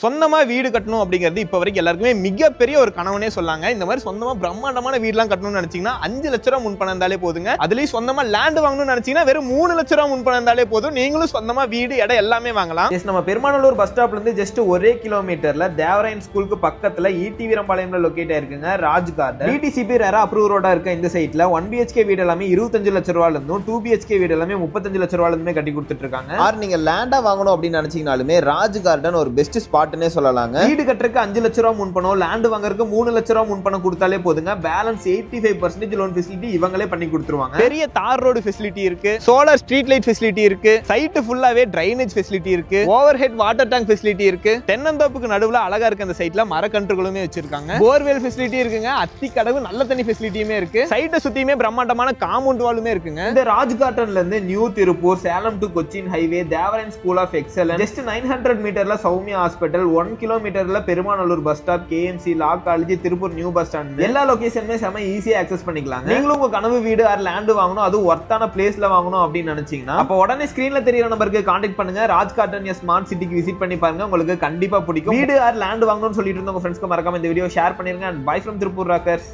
சொந்தமா வீடு கட்டணும் அப்படிங்கிறது இப்போ வரைக்கும் எல்லாருக்குமே மிகப்பெரிய ஒரு கனவுனே சொல்லாங்க. இந்த மாதிரி சொந்தமா பிரம்மாண்டமான வீடுலாம் கட்டணும்னு நினைச்சீங்கன்னா அஞ்சு லட்ச ரூபா முன்பணம் இருந்தாலே போதுங்க. அதுலயும் சொந்தமா லேண்ட் வாங்கணும்னு நினைச்சீங்கன்னா வெறும் மூணு லட்ச ரூபா முன்பணம் இருந்தாலே போதும். நீங்களும் சொந்தமா வீடு இடம் எல்லாமே வாங்கலாம். எஸ் நம்ம பெருமாநல்லூர் பஸ் ஸ்டாப்ல இருந்து ஜஸ்ட் ஒரே கிலோமீட்டர்ல தேவராயன் ஸ்கூலுக்கு பக்கத்துல E ஈடி வீரம்பாளையம்ல locate ஆயிருக்குங்க Raj garden DTCP RERA approve ரோடா இருக்க இந்த சைட்ல ஒன் பிஹெச்கே வீடு எல்லாமே இருபத்தஞ்சு லட்ச ரூபாயில இருந்தும் டூ பிஹெச்கே வீடு எல்லாமே முப்பத்தஞ்சு லட்ச ரூபாயில இருந்துமே கட்டி கொடுத்துட்டு இருக்காங்க. ஆர் நீங்க லேண்டா வாங்கணும் அப்படின்னு நினைச்சீங்கனாலுமே ராஜ் கார்டன் ஒரு பெஸ்ட் ஸ்பாட்னே சொல்லலாங்க. வீடு கட்டுறதுக்கு அஞ்சு லட்ச ரூபா முன் பணம் லேண்ட் வாங்குறதுக்கு மூணு லட்ச ரூபா முன் பணம் கொடுத்தாலே போதுங்க. Balance eighty five percentage loan facility இவங்களே பண்ணி கொடுத்துருவாங்க. பெரிய தார் ரோடு ஃபெசிலிட்டி இருக்கு சோலார் ஸ்ட்ரீட் லைட் ஃபெசிலிட்டி இருக்கு சைட்டு ஃபுல்லாவே டிரைனேஜ் ஃபெசிலிட்டி இருக்கு over head water tank facility இருக்கு. தென்னந்தோப்புக்கு நடுவுல அழகா இருக்க அந்த சைட்ல மரக்கன்றுகளுமே வச்சிருக்காங்க. போர்வெல் ஃபெசிலிட்டி இருக்குங்க அத்தி கடவு நல்ல தண்ணி ஃபெசிலிட்டியுமே இருக்கு. சைட்டை சுத்தியுமே பிரம்மாண்டமான காம்பவுண்ட் வாலுமே இருக்குங்க. இந்த ராஜ் கார்டன்ல இருந்து new Tiruppur Salem to Cochin highway Devaran school of excellence just nine hundred மீட்டர்ல Soumya hospital one கிலோமீட்டர்ல Perumanallur bus stop KMC law college Tiruppur new bus stand எல்லா லொகேஷனுமே செம ஈஸியா ஆக்சஸ் பண்ணிக்கலாம் நீங்களும் உங்க கனவு வீடு ஆர் லேண்ட் வாங்கணும். அது ஒர்த்தான பிளேஸ்ல வாங்கணும் அப்படின்னு நினைச்சீங்கன்னா அப்ப உடனே ஸ்கிரீன்ல தெரியற நம்பருக்கு கான்டாக்ட் பண்ணுங்க. ராஜ் கார்டன் ஸ்மார்ட் சிட்டிக்கு விசிட் பண்ணி பாருங்க. உங்களுக்கு கண்டிப்பா பிடிக்கும். வீடு ஆர் லேண்ட் வாங்கணும்னு சொல்லிட்டு இருந்த உங்க ஃப்ரெண்ட்ஸ்க்கு மறக்காம இந்த வீடியோ ஷேர் பண்ணிருங்க. And bye from Tiruppur rockers